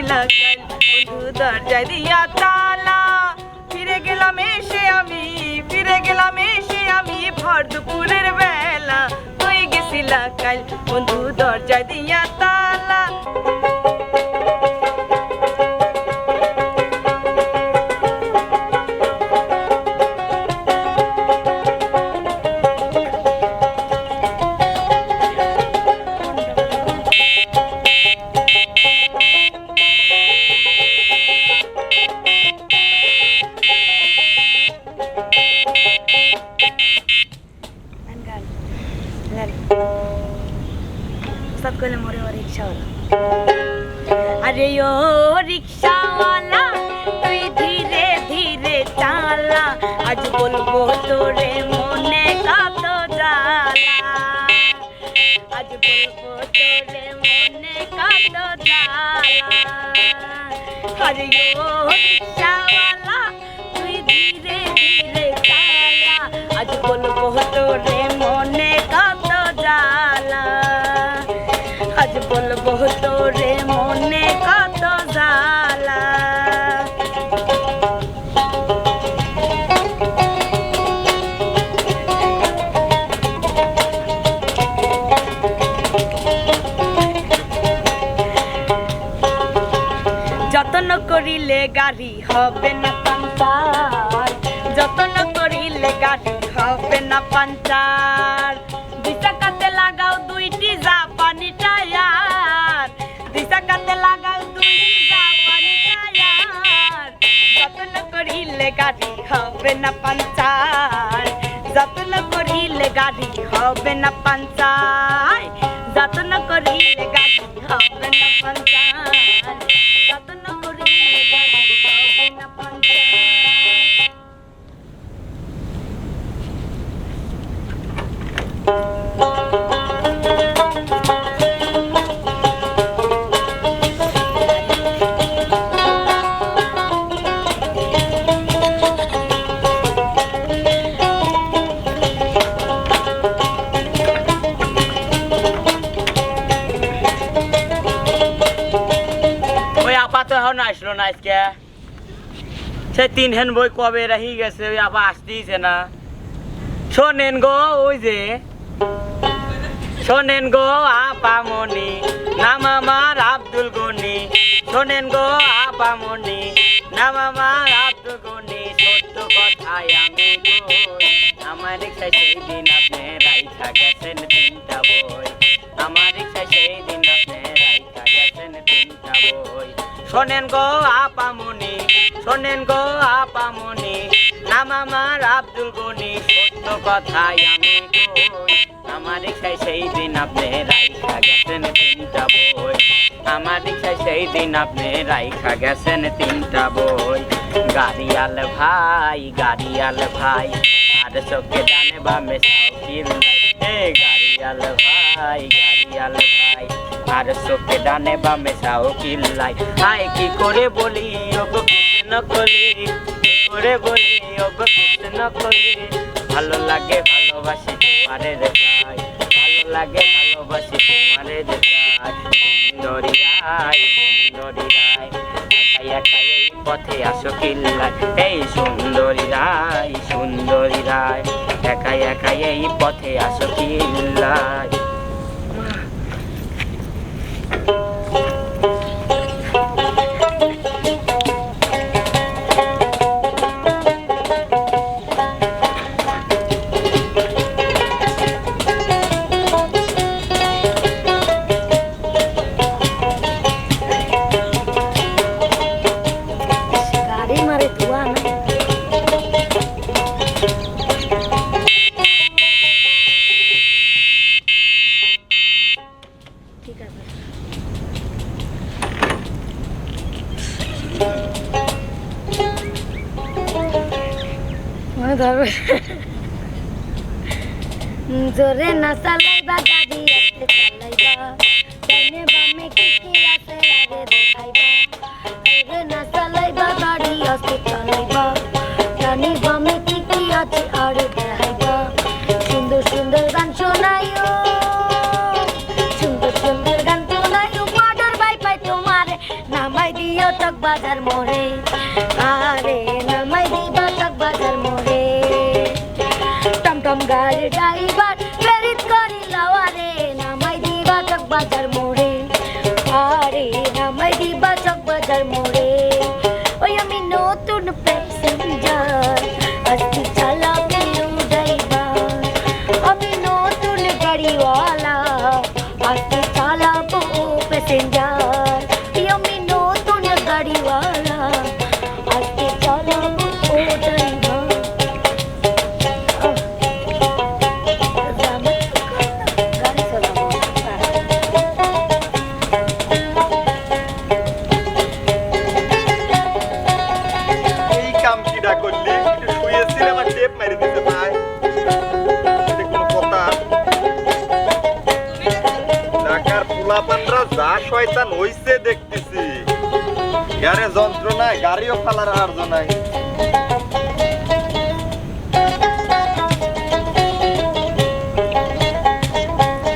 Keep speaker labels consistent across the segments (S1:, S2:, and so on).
S1: বন্ধু দরজা দিয়া তালা ফিরে গেলাম এসে আমি, ফিরে গেলাম এসে আমি ভর দুপুরের বেলা। হয়ে গেছিলা কাল বন্ধু দরজা দিয়া তালা আজ বলব তোরে মনে কত জ্বালা। আজ বলব তোরে করিলে গাড়ি হবে না পাঞ্চার। যত্ন করিলে গাড়ি হবে না পাঞ্চার। দুই চাকাতে লাগাও দুইটি জাপানি টায়ার। দুই চাকাতে লাগাও দুইটি জাপানি টায়ার। যত্ন করিলে গাড়ি হবে না পাঞ্চার। যত্ন করিলে গাড়ি হবে না পাঞ্চার। যত্ন করিলে গাড়ি হবে না পাঞ্চার। যত্ন করিলে
S2: এখন আসলো না আজকে। সে তিন হেন বই কবে রাহি গেছে, ওই আপা আসতেইছে না। শোনেন গো, ওই যে। শোনেন গো আপা মনি নাম আমার আব্দুল গনি। শোনেন গো আপা মনি নাম আমার আব্দুল গনি। সত্য কথাই আমি আমার রিক্সায় সেই দিন আপনি রাইখা গেছেন তিনটা বই। আমার রিক্সায় সেই দিন আপনি শোনেন গো আপামনি, শোনেন গো আপামনি, নাম আমার আব্দুল গনি, সত্য কথাই আমি আমার রিক্সায় সেই দিন আপনি রাইখা গেছেন তিনটা বই। আমার রিক্সায় সেই দিন আপনি রাইখা গেছেন তিনটা বই। গাড়িয়াল ভাই গাড়িয়াল ভাই আর চোখে ডানে বামে সাউকির হে গাড়িয়াল ভাই গাড়িয়াল ভাই আর চোখে ডানে বামে সাউকির লাই হাই কি করে বলি ওগো কৃষ্ণ কলি কি করে বলি ওগো কৃষ্ণ ভালো লাগে ভালোবাসি তোমারে রে ভাই ভালো লাগে ভালোবাসি তোমারে রে ভাই সুন্দরী সুন্দরী একাই একাই পথে আসো এই সুন্দরী রায় একা একাই এই পথে আসো কিল্লায়
S3: বাজার মোড়ে।
S4: কাম করলি একটু শুয়েছিল আমার টেপ মেরে দিতে ভাই। এটা কোনো কথা? ঢাকার পোলাপানরা যা শয়তান হইছে দেখতেছি। গারে যন্ত্রণায়, গাড়িও ফালার আর নাই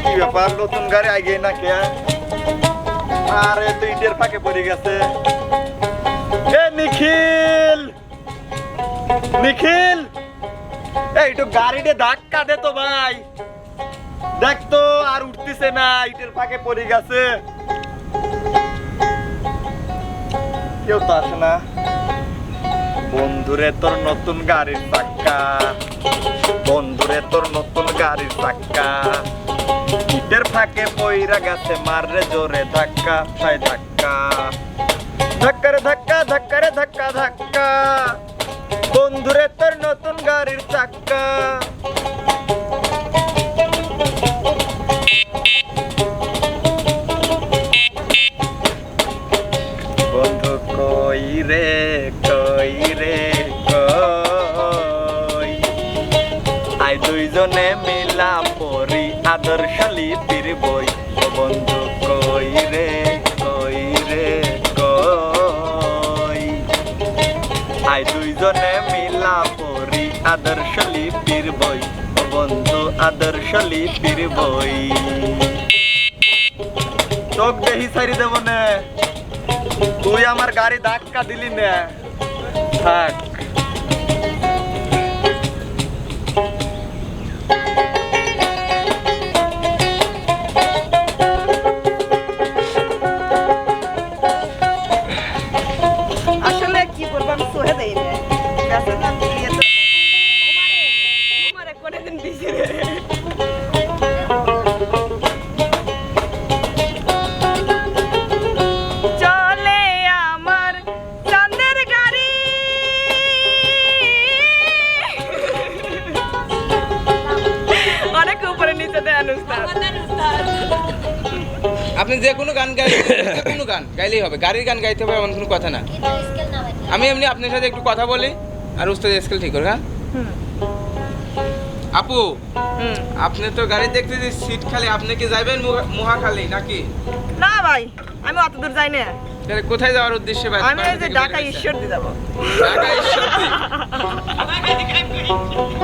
S4: কি ব্যাপার, নতুন গাড়ি আগে না কে? আরে তো ইটের ফাঁকে পড়ে গেছে। এ, নিখিল! নিখিল! এই, একটু গাড়িতে ধাক্কা দে তো ভাই। দেখ তো, আর উঠতেছে না, ইটের ফাঁকে পড়ে গেছে। কেউ তো আসে না। বন্ধুরে, তোর নতুন গাড়ির চাক্কা বন্ধুরে, তোর নতুন গাড়ির চাক্কা ইটের ফাঁকে পইরা গেছে মাররে জোরে ধাক্কা ছাই ধাক্কা। ধাক্কারে ধাক্কা ধাক্কারে ধাক্কা ধাক্কা। বন্ধুরে তোর নতুন গাড়ির চাক্কা বন্ধু কই রে কই রে কই? আই দুইজনে আই দুইজনে মিলা পরি আদর্শ লিপির বই। বন্ধু, আদর্শ লিপির বই। চোখ দেহি সারি দেব না তুই আমার গাড়ি ধাক্কা দিলি না। থাক।
S5: আপনি যে কোনো গান গাই কোনো গান গাইলেই হবে। গাড়ির গান গাইতে হবে এমন কোনো কথা না। আমি এমনি আপনার সাথে একটু কথা বলি আর উস্তাদ স্কেল ঠিক করে হ্যাঁ? আপু
S1: হুম।
S5: আপনি তো গাড়ি দেখতে যে সিট খালি আপনি কি যাবেন মুহা- মহাখালী নাকি?
S1: না ভাই আমি অত দূর যাই না।
S5: তাহলে কোথায় যাওয়ার উদ্দেশ্যে বা-
S1: আমি যে ঢাকা
S5: বের হয়েছেন?
S1: ঈশ্বর দিয়ে যাব।
S5: ঢাকা ঈশ্বরদী।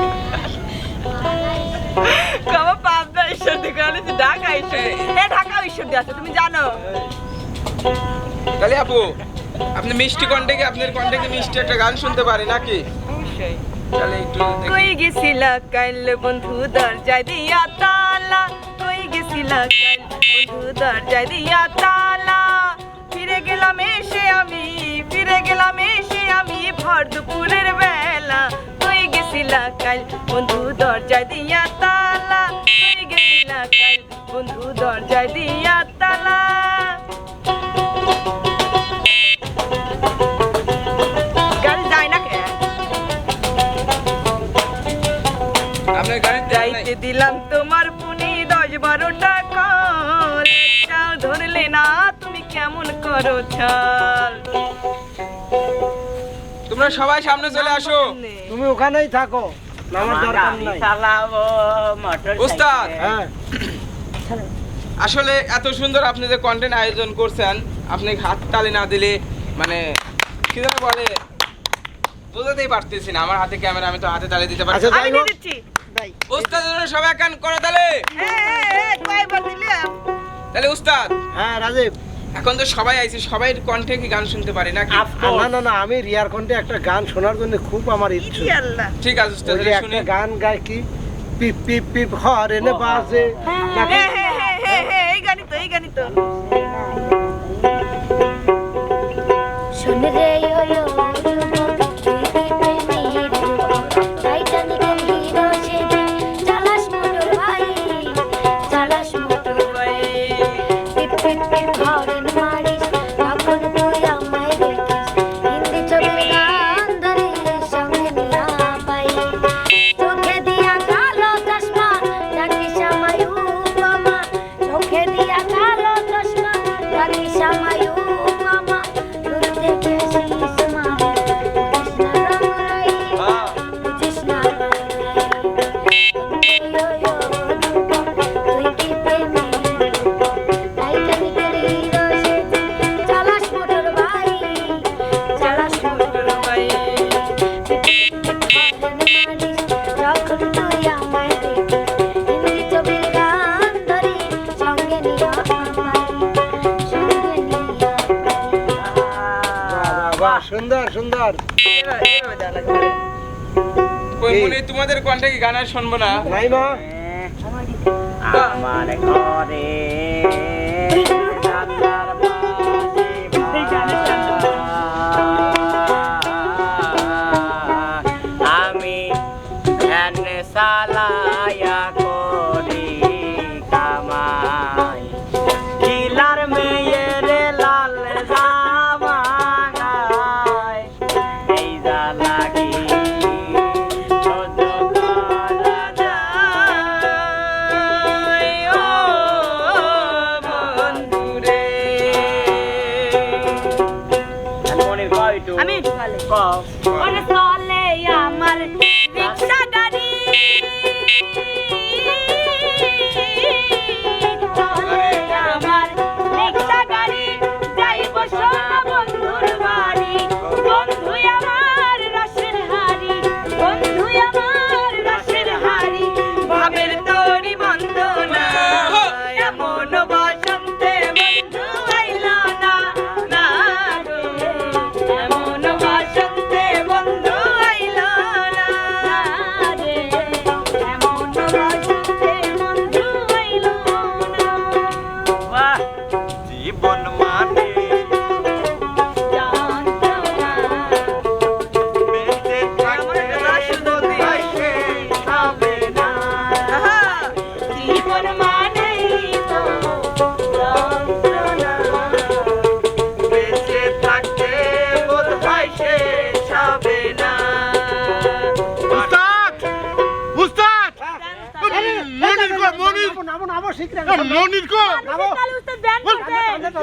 S1: ঢাকা আছে তুমি জানো।
S5: তাহলে আপু আপনি মিষ্টি কণ্ঠে আপনার কণ্ঠে মিষ্টি একটা গান শুনতে পারি নাকি?
S1: অবশ্যই। কই গেছিলা কাইল বন্ধু দরজায় দিয়া তালা? কই গেছিলা বন্ধু দরজায় দিয়া তালা? ফিরে গেলাম এসে আমি ফিরে গেলাম এসে আমি ভর দুপুরের বেলা। কই গেছিলা কাইল বন্ধু দরজায় দিয়া তালা? বন্ধু দরজায় দিয়া তালা? যাইতে দিলাম তোমার পুনি দশ বারোটা কল। একটাও ধরলে না তুমি কেমন করো ছাল
S5: তোমরা সবাই সামনে চলে আসো।
S6: তুমি ওখানেই থাকো নামার দরকার নাই।
S5: উস্তাদ
S6: হ্যাঁ।
S5: আসলে এত সুন্দর আপনি যে কন্টেন্ট আয়োজন করছেন আপনি হাত তালি না দিলে মানে কি যেন বলে বোঝাতেই পারতেছি না আমার হাতে ক্যামেরা আমি তো হাতে তালি দিতে পারছি
S6: আচ্ছা,
S1: আমি দিয়ে দিচ্ছি
S5: উস্তাদ সবাই কান করে তালে। তাহলে উস্তাদ।
S6: হ্যাঁ রাজীব।
S5: এখন তো সবাই আইছে সবাই কণ্ঠে কি গান শুনতে পারে
S6: না না না না আমি রিয়ার কণ্ঠে একটা গান শোনার জন্য খুব আমার ইচ্ছে।
S5: ঠিক আছে উস্তাদ শুনে।
S6: গান গায় কি? পিপ পিপ পিপ হরেন বাজে।
S1: হ্যাঁ হ্যাঁ গানই তো
S3: শুনে রে
S1: হাজার
S5: ওই মনে তোমাদের কণ্ঠে কি গান শুনব না?
S6: নাই মা।
S2: আমার ঘরে
S3: একটু
S1: আমি একটু
S7: আমার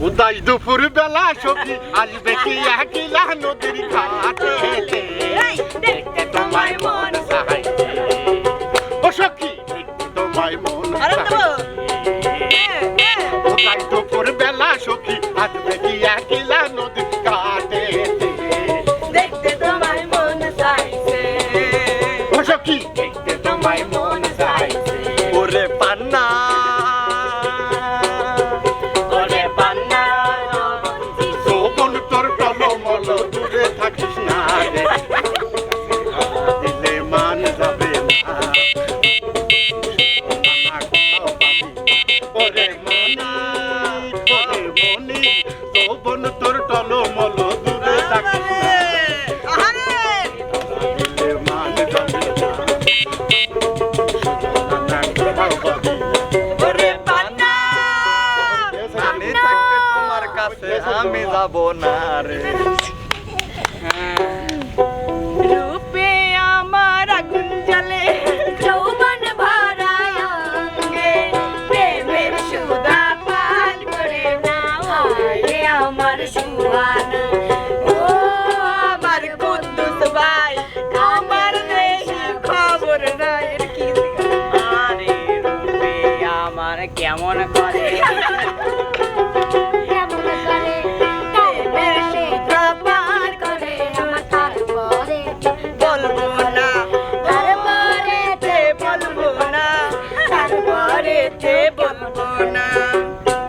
S7: উদাস দুপুর বেলা সবজি আসবে কি একলা নদীর ঘাটে?
S1: দেখতে তোমায় মন
S7: চাই ও সখী তোমায় মন উদাস দুপুর বেলা সখী আসবে কি একলা
S4: tudo touro
S1: tomou. আমার
S3: সুহানা